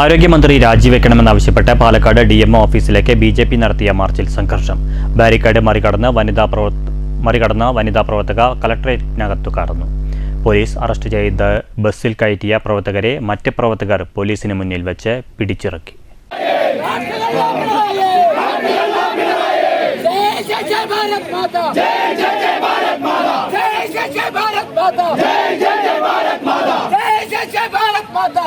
ആരോഗ്യമന്ത്രി രാജിവെക്കണമെന്നാവശ്യപ്പെട്ട് Palakkad D M ഓഫീസിലേക്ക് ബി ജെ പി നടത്തിയ മാർച്ചിൽ സംഘർഷം. ബാരിക്കേഡ് മറികടന്ന് വനിതാ മറികടന്ന വനിതാ പ്രവർത്തക കലക്ടറേറ്റിനകത്തു കടന്നു. പോലീസ് അറസ്റ്റ് ചെയ്ത് ബസ്സിൽ കയറ്റിയ പ്രവർത്തകരെ മറ്റ് പ്രവർത്തകർ പോലീസിന് മുന്നിൽ വെച്ച് പിടിച്ചിറക്കി. ഭാരത് മാതാ. ജയ് ജയ് ജയ് Bharat Mata.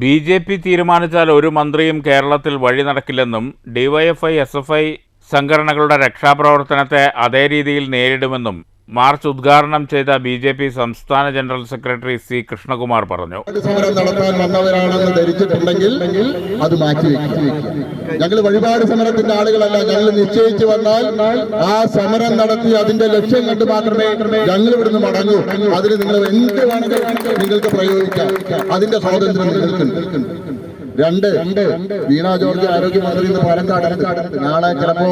B J P തീരുമാനിച്ചാൽ ഒരു മന്ത്രിയും കേരളത്തിൽ വഴി നടക്കില്ലെന്നും ഡിവൈഎഫ്ഐ എസ് എഫ് ഐ സംഘടനകളുടെ രക്ഷാപ്രവർത്തനത്തെ അതേ രീതിയിൽ നേരിടുമെന്നും മാർച്ച് ഉദ്ഘാടനം ചെയ്ത ബി ജെ പി സംസ്ഥാന ജനറൽ സെക്രട്ടറി സി കൃഷ്ണകുമാർ പറഞ്ഞു. സമരം നടത്താൻ വന്നവരാണെന്ന് ധരിച്ചിട്ടുണ്ടെങ്കിൽ അത് മാറ്റിവെക്കും ഞങ്ങൾ വഴിപാട് സമരത്തിന്റെ ആളുകളല്ല. ഞങ്ങൾ നിശ്ചയിച്ചു വന്നാൽ ആ സമരം നടത്തി അതിന്റെ ലക്ഷ്യം കണ്ട് മാത്രമേ ഞങ്ങൾ ഇവിടുന്ന് മടങ്ങൂ. അതിന് നിങ്ങൾ എന്ത് വേണമെങ്കിലും നിങ്ങൾക്ക് പ്രയോഗിക്കാം. അതിന്റെ സ്വാതന്ത്ര്യം നിങ്ങൾക്കുണ്ട്. രണ്ട് വീണ ജോർജ് ആരോഗ്യമന്ത്രി ഇന്ന് പാലക്കാട് നാളെ ചിലപ്പോ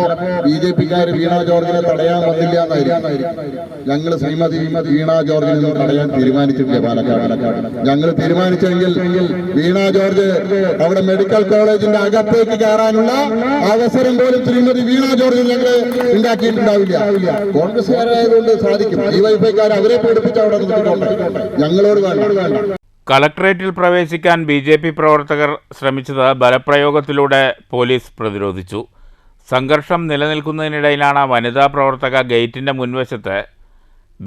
ബി ജെ പിക്കാർ വീണ ജോർജിനെ തടയാൻ വന്നില്ല ഞങ്ങൾ ശ്രീമതി വീണ ജോർജിനെ തടയാൻ തീരുമാനിച്ചിട്ടില്ല പാലക്കാട്. ഞങ്ങൾ തീരുമാനിച്ചെങ്കിൽ വീണ ജോർജ് അവിടെ മെഡിക്കൽ കോളേജിന്റെ അകത്തേക്ക് കയറാനുള്ള അവസരം പോലും ശ്രീമതി വീണ ജോർജ് ഞങ്ങൾ ഉണ്ടാക്കിയിട്ടുണ്ടാവില്ല. കോൺഗ്രസ്സുകാരായതുകൊണ്ട് സാധിക്കും. ഡിവൈഫൈക്കാർ അവരെ പേടിപ്പിച്ച് അവിടെ നിന്നിട്ടുണ്ട് ഞങ്ങളോട് വേണ്ട. കളക്ടറേറ്റിൽ പ്രവേശിക്കാൻ ബി ജെ പി പ്രവർത്തകർ ശ്രമിച്ചത് ബലപ്രയോഗത്തിലൂടെ പോലീസ് പ്രതിരോധിച്ചു. സംഘർഷം നിലനിൽക്കുന്നതിനിടയിലാണ് വനിതാ പ്രവർത്തക ഗേറ്റിന്റെ മുൻവശത്ത്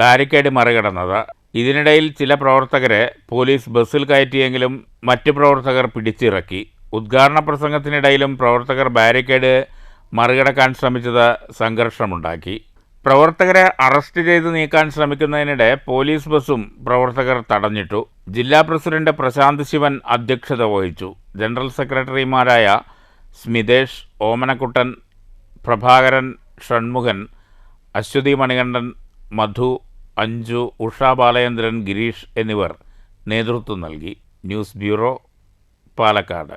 ബാരിക്കേഡ് മറികടന്നത്. ഇതിനിടയിൽ ചില പ്രവർത്തകരെ പോലീസ് ബസ്സിൽ കയറ്റിയെങ്കിലും മറ്റ് പ്രവർത്തകർ പിടിച്ചിറക്കി. ഉദ്ഘാടന പ്രസംഗത്തിനിടയിലും പ്രവർത്തകർ ബാരിക്കേഡ് മറികടക്കാൻ ശ്രമിച്ചത് സംഘർഷമുണ്ടാക്കി. പ്രവർത്തകരെ അറസ്റ്റ് ചെയ്ത് നീക്കാൻ ശ്രമിക്കുന്നതിനിടെ പോലീസ് ബസ്സും പ്രവർത്തകർ തടഞ്ഞിട്ടു. ജില്ലാ പ്രസിഡന്റ് പ്രശാന്ത് ശിവൻ അധ്യക്ഷത വഹിച്ചു. ജനറൽ സെക്രട്ടറിമാരായ സ്മിതേഷ് ഓമനക്കുട്ടൻ പ്രഭാകരൻ ഷൺമുഖൻ അശ്വതി മണികണ്ഠൻ മധു അഞ്ജു ഉഷ ബാലചന്ദ്രൻ ഗിരീഷ് എന്നിവർ നേതൃത്വം നൽകി. News bureau Palakkad.